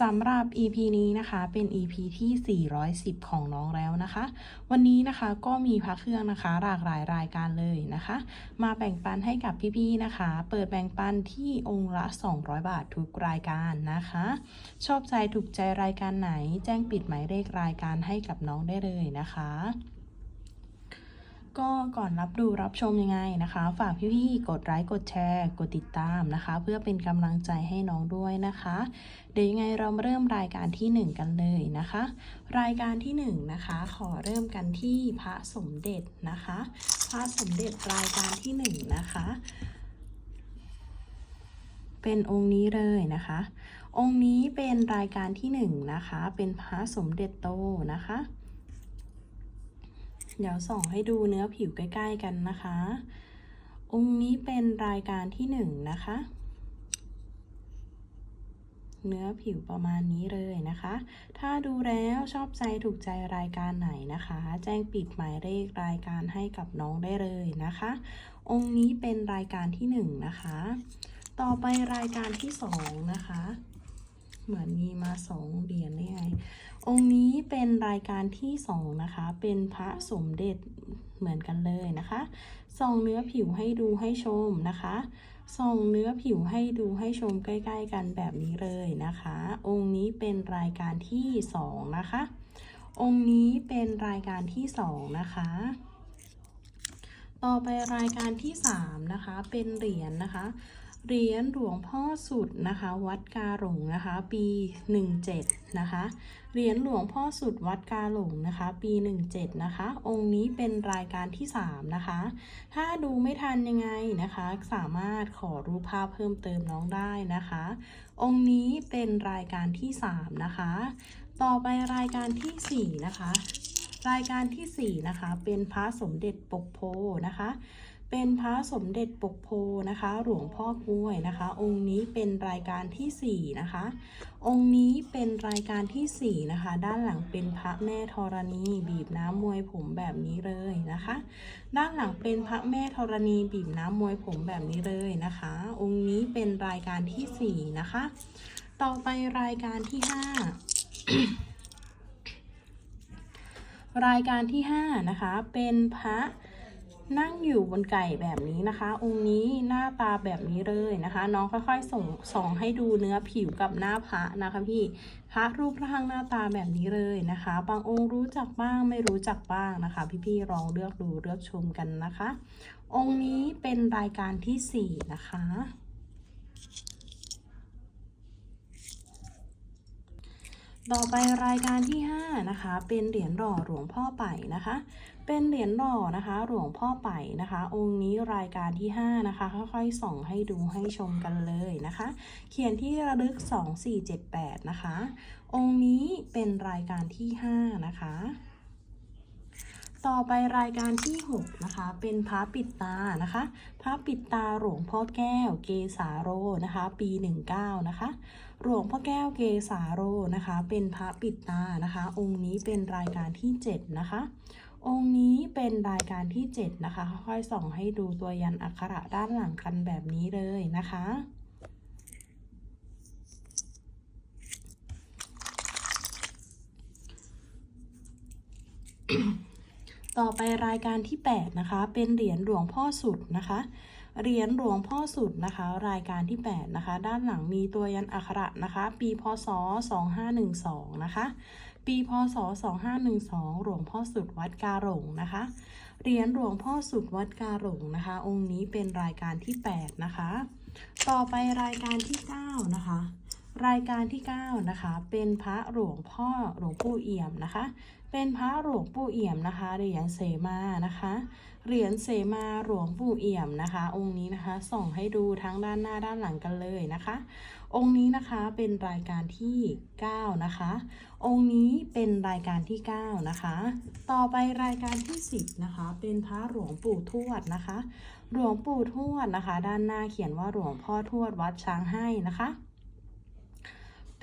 สำหรับ EP นี้นะคะ เป็น EP ที่ 410 ของน้องแล้วนะคะ วันนี้นะคะก็มีพักเครื่องนะคะ หลากหลายรายการเลยนะคะ มาแบ่งปันให้กับพี่ๆนะคะ เปิดแบ่งปันที่องค์ละ 200 บาททุกรายการนะคะ ชอบใจถูกใจรายการไหน แจ้งปิดหมายเลขรายการให้กับน้องได้เลยนะคะ ก็ก่อนรับดูรับชมยังไงนะคะ ฝากพี่ๆกดไลค์กดแชร์ กดติดตามนะคะ เพื่อเป็นกำลังใจให้น้องด้วยนะคะ เดี๋ยวยังไงเรามาเริ่มรายการที่ 1 กันเลยนะคะ รายการที่1นะคะ ขอเริ่มกันที่พระสมเด็จนะคะ พระสมเด็จรายการที่1นะคะ เป็นองค์นี้เลยนะคะ องค์นี้เป็นรายการที่1นะคะ เป็นพระสมเด็จโตนะคะ เดี๋ยวส่องให้ดูเนื้อผิวใกล้ ๆ กันนะคะ องค์นี้เป็นรายการที่หนึ่งนะคะ เนื้อผิวประมาณนี้เลยนะคะ ถ้าดูแล้วชอบใจถูกใจรายการไหนนะคะ แจ้งปิดหมายเลขรายการให้กับน้องได้เลยนะคะ องค์นี้เป็นรายการที่หนึ่งนะคะ ต่อไปรายการที่สองนะคะ เหมือนมีมาสองเหรียญนี่ไง องค์นี้เป็นรายการที่สองนะคะ เป็นพระสมเด็จเหมือนกันเลยนะคะ ส่องเนื้อผิวให้ดูให้ชมนะคะ ส่องเนื้อผิวให้ดูให้ชมใกล้ ๆ กันแบบนี้เลยนะคะ องค์นี้เป็นรายการที่สองนะคะ องค์นี้เป็นรายการที่สองนะคะต่อไปรายการที่สามนะคะ เป็นเหรียญนะคะ เหรียญหลวงพ่อสุดนะคะ วัดกาหลงนะคะ ปี 17 นะคะเหรียญหลวงพ่อสุดวัดกาหลงนะคะ ปี 17 นะคะ องค์นี้เป็นรายการที่ 3 นะคะ ถ้าดูไม่ทันยังไงนะคะ สามารถขอรูปภาพเพิ่มเติมน้องได้นะคะ องค์นี้เป็นรายการที่ 3 นะคะ ต่อไปรายการทีสี่4 นะคะ รายการทีสี่ 4 นะคะ เป็นพระสมเด็จปกโพนะคะ เป็นพระสมเด็จปกโพนะคะ หลวงพ่อกล้วยนะคะ องค์นี้เป็นรายการที่4นะคะ องค์นี้เป็นรายการที่4นะคะ ด้านหลังเป็นพระแม่ธรณี บีบน้ำมวยผมแบบนี้เลยนะคะ ด้านหลังเป็นพระแม่ธรณีบีบน้ำมวยผมแบบนี้เลยนะคะ องค์นี้เป็นรายการที่4นะคะ ต่อไปรายการที่5รายการที่5นะคะ เป็นพระ นั่งอยู่บนไก่แบบนี้นะคะ องค์นี้หน้าตาแบบนี้เลยนะคะ น้องค่อยๆส่งส่องให้ดูเนื้อผิวกับหน้าพระนะคะพี่พระรูปร่างหน้าตาแบบนี้เลยนะคะ บางองค์รู้จักบ้างไม่รู้จักบ้างนะคะ พี่ๆลองเลือกดูเลือกชมกันนะคะ องค์นี้เป็นรายการที่ 4 นะคะต่อไปรายการที่ 5 นะคะ เป็นเหรียญหล่อหลวงพ่อไป่นะคะ เป็นเหรียญหล่อนะคะ หลวงพ่อไป่นะคะ องค์นี้รายการที่ 5 นะคะ ค่อยๆ ส่องให้ดูให้ชมกันเลยนะคะ เขียนที่ระลึก 2478 นะคะ องค์นี้เป็นรายการที่ 5 นะคะต่อไปรายการที่ 6 นะคะ เป็นพระปิดตานะคะพระปิดตาหลวงพ่อแก้วเกสาโรนะคะ ปี 19 นะคะ หลวงพ่อแก้วเกสาโรนะคะ เป็นพระปิดตานะคะ องค์นี้เป็นรายการที่ 7 นะคะ องค์นี้เป็นรายการที่ 7 นะคะ ค่อยๆส่องให้ดูตัวยันอักขระด้านหลังกันแบบนี้เลยนะคะ ต่อไปรายการที่ 8 นะคะ เป็นเหรียญหลวงพ่อสุดนะคะเหรียญหลวงพ่อสุดนะคะ รายการที่ 8 นะคะ ด้านหลังมีตัวยันอักขระนะคะ ปีพศ 2512 นะคะ ปีพศ 2512 หลวงพ่อสุดวัดกาหลงนะคะ เหรียญหลวงพ่อสุดวัดกาหลงนะคะ องค์นี้เป็นรายการที่ 8 นะคะ ต่อไปรายการที่ 9 นะคะ รายการที่ 9 นะคะ เป็นพระหลวงพ่อหลวงปู่เอี่ยมนะคะ เป็นพระหลวงปู่เอี่ยมนะคะ เหรียญเสมานะคะ เหรียญเสมาหลวงปู่เอี่ยมนะคะ องค์นี้นะคะ ส่องให้ดูทั้งด้านหน้าด้านหลังกันเลยนะคะ องค์นี้นะคะเป็นรายการที่ 9 นะคะ องค์นี้เป็นรายการที่ 9 นะคะ ต่อไปรายการที่ 10 นะคะ เป็นพระหลวงปู่ทวดนะคะ หลวงปู่ทวดนะคะ ด้านหน้าเขียนว่าหลวงพ่อทวดวัดช้างให้นะคะ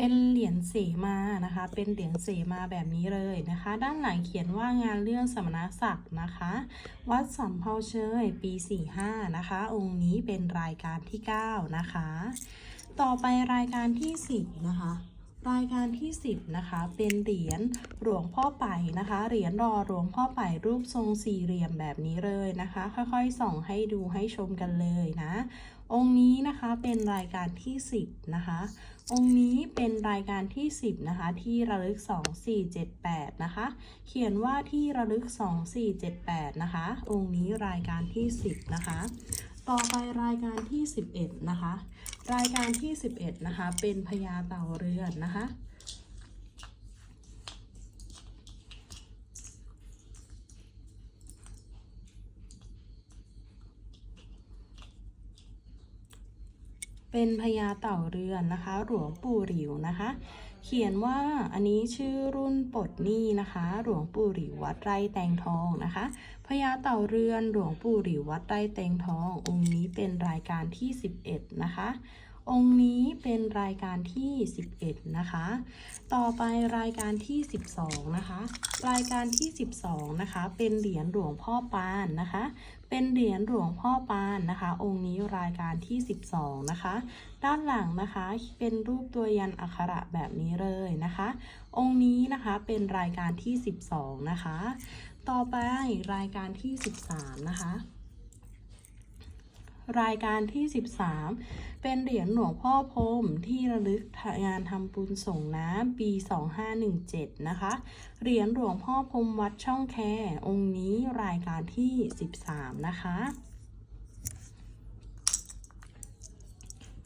เป็นเหรียญเสมานะคะ เป็นเหรียญเสมาแบบนี้เลยนะคะ ด้านหลังเขียนว่างานเรื่องสมณศักดิ์นะคะ วัดสำเภาเชยปี 45 นะคะ องค์นี้เป็นรายการที่ 9 นะคะ ต่อไปรายการที่ 10 นะคะรายการที่ 10 นะคะ เป็นเหรียญหลวงพ่อไป่นะคะ เหรียญรอหลวงพ่อไป่รูปทรงสี่เหลี่ยมแบบนี้เลยนะคะ ค่อยๆ ส่องให้ดูให้ชมกันเลยนะ องค์นี้นะคะเป็นรายการที่ 10 นะคะ องค์นี้เป็นรายการที่ 10 นะคะ ที่ระลึก 2478 นะคะ เขียนว่าที่ระลึก 2478 นะคะ องค์นี้รายการที่ 10 นะคะ ต่อไปรายการที่ 11 นะคะ รายการที่ 11 นะคะ เป็นพญาเต่าเรือนนะคะ เป็นพญาเต่าเรือนนะคะ หลวงปู่หลิวนะคะ เขียนว่าอันนี้ชื่อรุ่นปดหนี้นะคะ หลวงปู่หลิววัดไร่แตงทองนะคะพญาเต่าเรือนหลวงปู่หลิววัดไร่แตงทอง องค์นี้เป็นรายการที่ 11 นะคะ องค์นี้เป็นรายการที่ 11 นะคะ ต่อไปรายการที่ 12 นะคะ รายการที่ 12 นะคะ เป็นเหรียญหลวงพ่อปานนะคะ เป็นเหรียญหลวงพ่อปานนะคะ องค์นี้รายการที่ 12 นะคะ ด้านหลังนะคะเป็นรูปตัวยันอักขระแบบนี้เลยนะคะ องค์นี้นะคะเป็นรายการที่ 12 นะคะ ต่อไปรายการที่ 13 นะคะ รายการที่ 13 เป็นเหรียญหลวงพ่อพรมที่ระลึกงานทำบุญส่งน้ำปี 2517 นะคะ เหรียญหลวงพ่อพรมวัดช่องแคองค์นี้รายการที่ 13 นะคะ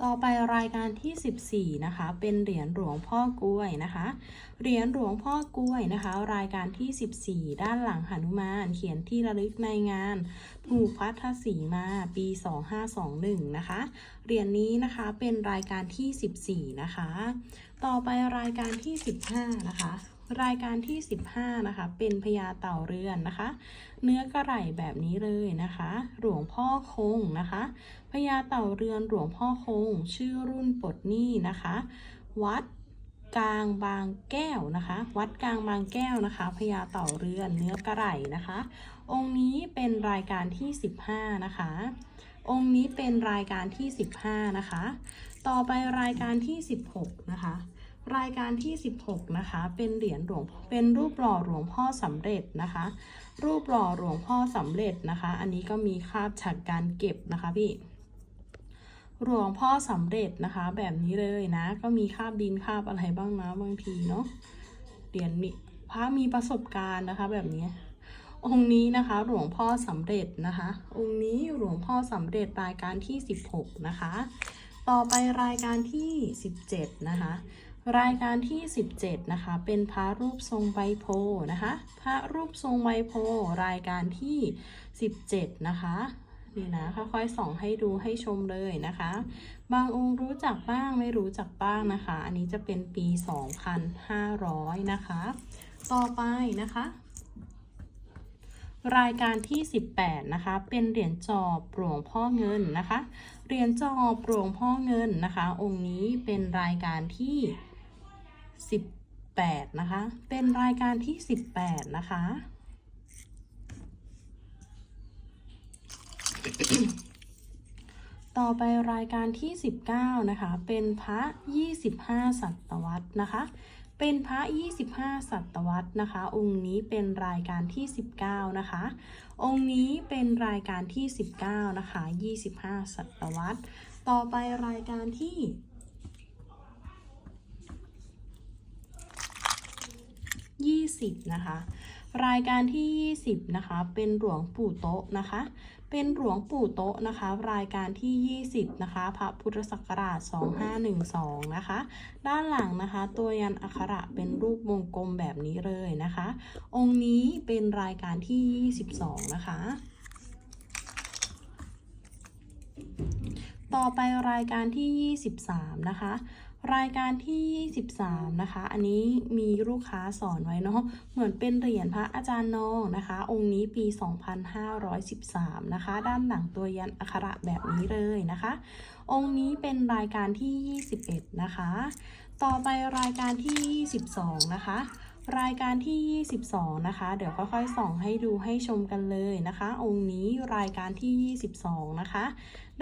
ต่อไปรายการที่ 14 นะคะ เป็นเหรียญหลวงพ่อกล้วยนะคะ เหรียญหลวงพ่อกล้วยนะคะ รายการที่ 14 ด้านหลังหนุมาน เขียนที่ระลึกในงานผูกพัทธสีมาปี 2521 นะคะ เหรียญนี้นะคะเป็นรายการที่ 14 นะคะ ต่อไปรายการที่ 15 นะคะรายการที่ 15 นะคะ เป็นพญาเต่าเรือนนะคะ เนื้อกระไหล่แบบนี้เลยนะคะ หลวงพ่อคงนะคะพญาเต่าเรือนหลวงพ่อคง ชื่อรุ่นปดหนี้นะคะ วัดกลางบางแก้วนะคะ วัดกลางบางแก้วนะคะพญาเต่าเรือนเนื้อกระไหล่นะคะ องค์นี้เป็นรายการที่ 15 นะคะ องค์นี้เป็นรายการที่ 15 นะคะ ต่อไปรายการที่ 16 นะคะ รายการที่ 16 นะคะ เป็นเหรียญหลวงเป็นรูปหล่อหลวงพ่อสำเร็จนะคะ รูปหล่อหลวงพ่อสำเร็จนะคะ อันนี้ก็มีคาบจากการเก็บนะคะพี่หลวงพ่อสำเร็จนะคะ แบบนี้เลยนะ ก็มีคาบดินคาบอะไรบ้างนะบางทีเนาะเหรียญมีพระมีประสบการณ์นะคะ แบบนี้องค์นี้นะคะ หลวงพ่อสำเร็จนะคะ องค์นี้หลวงพ่อสำเร็จรายการที่ 16 นะคะ ต่อไปรายการที่ 17 นะคะ รายการที่ 17 นะคะ เป็นพระรูปทรงใบโพธิ์นะคะ พระรูปทรงใบโพธิ์รายการที่ 17 นะคะนี่นะค่อยๆส่องให้ดูให้ชมเลยนะคะ บางองค์รู้จักบ้างไม่รู้จักบ้างนะคะ อันนี้จะเป็นปี 2,500 นะคะ ต่อไปนะคะ รายการที่ 18 นะคะ เป็นเหรียญจอบหลวงพ่อเงินนะคะ เหรียญจอบหลวงพ่อเงินนะคะ องค์นี้เป็นรายการที่ 18 นะคะ เป็นรายการที่ 18 นะคะ ต่อไปรายการที่ 19 นะคะ เป็นพระ 25ศตวรรษนะคะ เป็นพระ 25ศตวรรษนะคะ องค์นี้เป็นรายการที่ 19 นะคะ องค์นี้เป็นรายการที่ 19 นะคะ 25ศตวรรษ ต่อไปรายการที่ 20 นะคะ รายการที่ 20 นะคะ เป็นหลวงปู่โต๊ะนะคะ เป็นหลวงปู่โต๊ะนะคะ รายการที่ 20 นะคะ พระพุทธศักราช 2512 นะคะ ด้านหลังนะคะ ตัวยันอักขระเป็นรูปวงกลมแบบนี้เลยนะคะ องค์นี้เป็นรายการที่ 22 นะคะต่อไปรายการที่ 23 นะคะ รายการที่ 23 นะคะ อันนี้มีลูกค้าสอนไว้เนาะ เหมือนเป็นเหรียญพระอาจารย์นองนะคะ องค์นี้ปี 2513 นะคะ ด้านหลังตัวยันอักขระแบบนี้เลยนะคะ องค์นี้เป็นรายการที่ 21 นะคะ ต่อไปรายการที่ 22 นะคะ รายการที่ 22 นะคะ เดี๋ยวค่อยๆส่องให้ดูให้ชมกันเลยนะคะ องค์นี้รายการที่ 22 นะคะ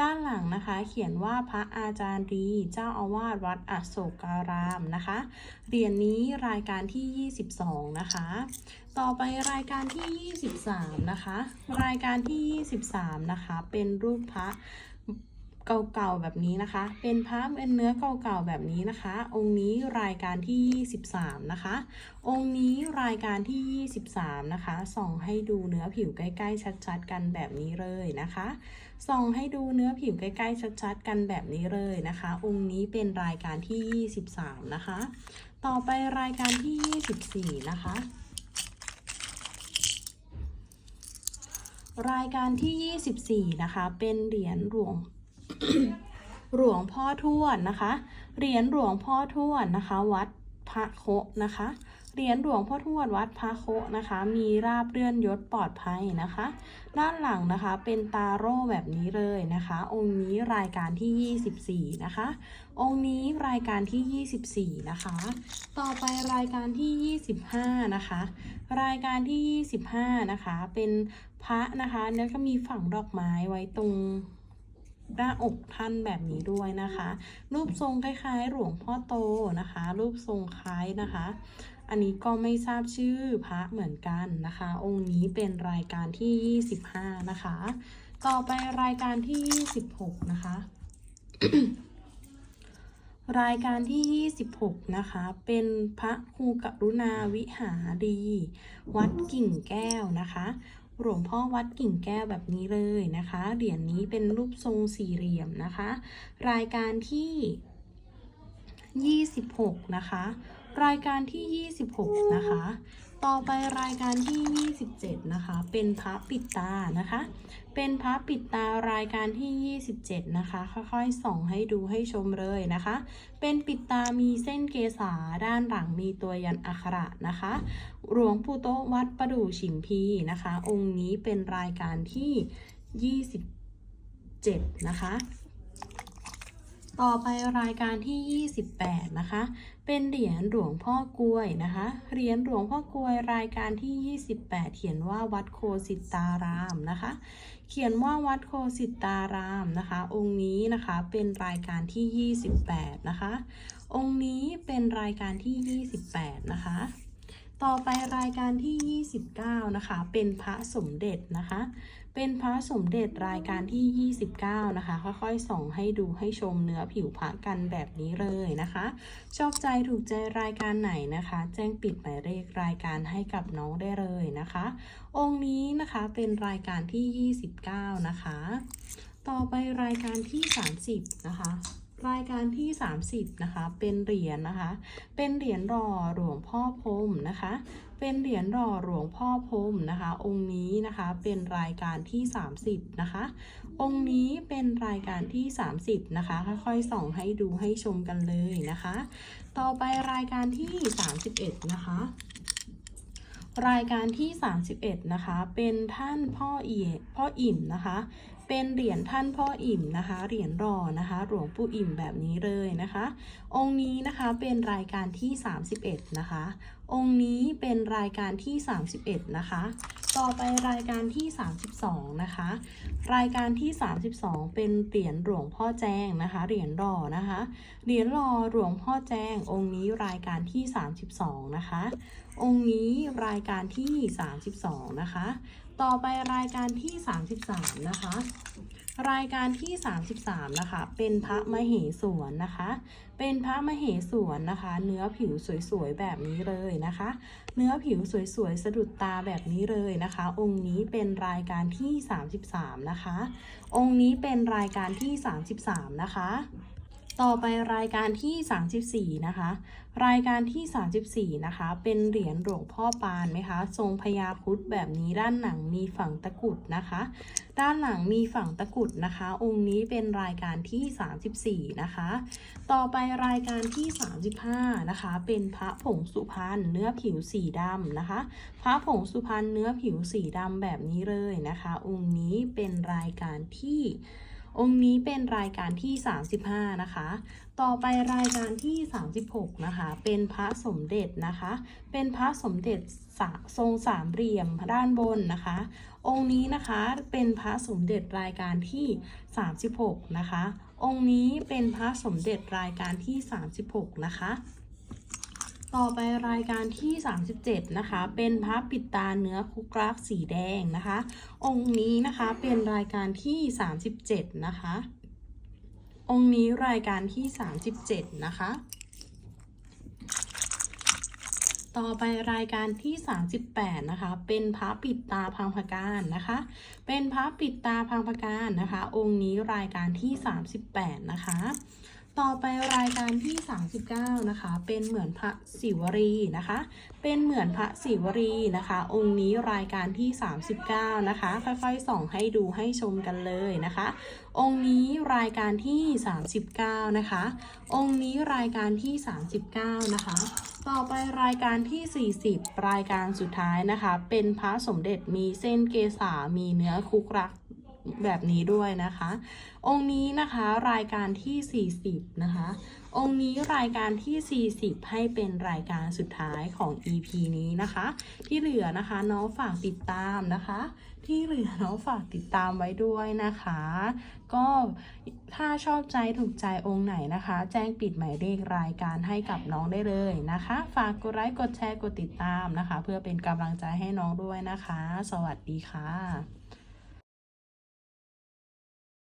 ด้านหลังนะคะ เขียนว่าพระอาจารย์ดี เจ้าอาวาสวัดอโศการามนะคะ เหรียญนนี้รายการที่ 22 นะคะ ต่อไปรายการที่ 23 นะคะ รายการที่ 23 นะคะ เป็นรูปพระ เก่าๆแบบนี้นะคะ เป็นพระเป็นเนื้อเก่าๆแบบนี้นะคะ องค์นี้รายการที่ 23 นะคะ องค์นี้รายการที่ 23 นะคะ ส่องให้ดูเนื้อผิวใกล้ๆชัดๆ กันแบบนี้เลยนะคะ ส่องให้ดูเนื้อผิวใกล้ๆชัดๆ กันแบบนี้เลยนะคะ องค์นี้เป็นรายการที่ 23 นะคะ ต่อไปรายการที่ 24 นะคะรายการที่ 24 นะคะ เป็นเหรียญหลวง หลวงพ่อทวดนะคะ เหรียญหลวงพ่อทวดนะคะ วัดพระโคะนะคะ เหรียญหลวงพ่อทวดวัดพระโคะนะคะ มีราบเลื่อนยศปลอดภัยนะคะ ด้านหลังนะคะเป็นตาโร่แบบนี้เลยนะคะ องค์นี้รายการที่ 24 นะคะ องค์นี้รายการที่ 24 นะคะ ต่อไปรายการที่ 25 นะคะ รายการที่ 25 นะคะ เป็นพระนะคะ แล้วก็มีฝังดอกไม้ไว้ตรง หน้าอกท่านแบบนี้ด้วยนะคะ รูปทรงคล้ายๆ หลวงพ่อโตนะคะ รูปทรงคล้ายนะคะ อันนี้ก็ไม่ทราบชื่อพระเหมือนกันนะคะ องค์นี้เป็นรายการที่ 25 นะคะ ต่อไปรายการที่ 26 นะคะรายการที่ 26 นะคะ เป็นพระครูกรุณาวิหารี วัดกิ่งแก้วนะคะ หลวงพ่อวัดกิ่งแก้วแบบนี้เลยนะคะ เหรียญนี้เป็นรูปทรงสี่เหลี่ยมนะคะ รายการที่ 26 นะคะ รายการที่ 26 นะคะ ต่อไปรายการที่ 27 นะคะ เป็นพระปิดตานะคะ เป็นพระปิดตารายการที่ 27 นะคะ ค่อยๆ ส่องให้ดูให้ชมเลยนะคะ เป็นปิดตามีเส้นเกษาด้านหลังมีตัวยันอักขระนะคะ หลวงปู่โตวัดประดู่ฉิมพีนะคะ องค์นี้เป็นรายการที่ 27 นะคะ ต่อไปรายการที่ 28 นะคะ เป็นเหรียญหลวงพ่อกลวยนะคะ เหรียญหลวงพ่อกลวยรายการที่ 28 เขียนว่าวัดโคสิตารามนะคะ เขียนว่าวัดโคสิตารามนะคะ องค์นี้นะคะเป็นรายการที่ 28 นะคะ องค์นี้เป็นรายการที่ 28 นะคะต่อไปรายการที่ 29 นะคะ เป็นพระสมเด็จนะคะ เป็นพระสมเด็จรายการที่ 29 นะคะ ค่อยๆ ส่องให้ดูให้ชมเนื้อผิวพระกันแบบนี้เลยนะคะ ชอบใจถูกใจรายการไหนนะคะ แจ้งปิดหมายเลขรายการให้กับน้องได้เลยนะคะ องค์นี้นะคะเป็นรายการที่ 29 นะคะ ต่อไปรายการที่ 30 นะคะรายการที่ 30 นะคะ เป็นเหรียญนะคะ เป็นเหรียญหล่อหลวงพ่อพรมนะคะ เป็นเหรียญหล่อหลวงพ่อพรมนะคะ องค์นี้นะคะเป็นรายการที่ 30 นะคะ องค์นี้เป็นรายการที่ 30 นะคะ ค่อยๆส่องให้ดูให้ชมกันเลยนะคะ ต่อไปรายการที่ 31 นะคะรายการที่ 31 นะคะ เป็นท่านพ่อเอียพ่ออิ่มนะคะ เป็นเหรียญท่านพ่ออิ่มนะคะ เหรียญรอนะคะ หลวงปู่อิ่มแบบนี้เลยนะคะ องค์นี้นะคะเป็นรายการที่ 31 นะคะ องค์นี้เป็นรายการที่ 31 นะคะ ต่อไปรายการที่ 32 นะคะ รายการที่ 32 เป็นเหรียญหลวงพ่อแจ้งนะคะ เหรียญรอนะคะ เหรียญรอหลวงพ่อแจ้ง องค์นี้รายการที่ 32 นะคะ องค์นี้รายการที่ 32 นะคะ ต่อไปรายการที่ 33 นะคะ รายการที่ 33 นะคะ เป็นพระมเหสวนนะคะ เป็นพระมเหสวนนะคะ เนื้อผิวสวยๆแบบนี้เลยนะคะ เนื้อผิวสวยๆสะดุดตาแบบนี้เลยนะคะ องค์นี้เป็นรายการที่ 33 นะคะ องค์นี้เป็นรายการที่ 33 นะคะ ต่อไปรายการที่ 34 นะคะ รายการที่ 34 นะคะ เป็นเหรียญหลวงพ่อปานไหมคะ ทรงพญาครุดแบบนี้ด้านหนังมีฝั่งตะกุดนะคะ ด้านหลังมีฝั่งตะกุดนะคะ องค์นี้เป็นรายการที่ 34 นะคะ ต่อไปรายการที่ 35 นะคะ เป็นพระผงสุพรรณเนื้อผิวสีดำนะคะ พระผงสุพรรณเนื้อผิวสีดำแบบนี้เลยนะคะ องค์นี้เป็นรายการที่ องค์นี้เป็นรายการที่ 35 นะคะ ต่อไปรายการที่ 36 นะคะ เป็นพระสมเด็จนะคะ เป็นพระสมเด็จทรงสามเหลี่ยมด้านบนนะคะ องค์นี้นะคะเป็นพระสมเด็จรายการที่ 36 นะคะ องค์นี้เป็นพระสมเด็จรายการที่ 36 นะคะ ต่อไปรายการที่ 37 นะคะ เป็นพระปิดตาเนื้อคุกรักสีแดงนะคะ องค์นี้นะคะเป็นรายการที่ 37 นะคะ องค์นี้รายการที่ 37 นะคะ ต่อไปรายการที่ 38 นะคะ เป็นพระปิดตาพังพการนะคะ เป็นพระปิดตาพังพการนะคะ องค์นี้รายการที่ 38 นะคะ ต่อไปรายการที่ 39 นะคะ เป็นเหมือนพระศิวรีนะคะ เป็นเหมือนพระศิวรีนะคะ องค์นี้รายการที่ 39 นะคะ ค่อยๆส่องให้ดูให้ชมกันเลยนะคะ องค์นี้รายการที่ 39 นะคะ องค์นี้รายการที่ 39 นะคะต่อไปรายการที่ 40 รายการสุดท้ายนะคะ เป็นพระสมเด็จมีเส้นเกษามีเนื้อคุกรัก แบบนี้ด้วยนะคะ องค์นี้นะคะรายการที่ 40 นะคะ องค์นี้รายการที่ 40 ให้เป็นรายการสุดท้ายของ EP นี้นะคะ ที่เหลือนะคะน้องฝากติดตามนะคะ ที่เหลือน้องฝากติดตามไว้ด้วยนะคะ ก็ถ้าชอบใจถูกใจองค์ไหนนะคะ แจ้งปิดหมายเลขรายการให้กับน้องได้เลยนะคะ ฝากกดไลค์กดแชร์กดติดตามนะคะ เพื่อเป็นกำลังใจให้น้องด้วยนะคะ สวัสดีค่ะ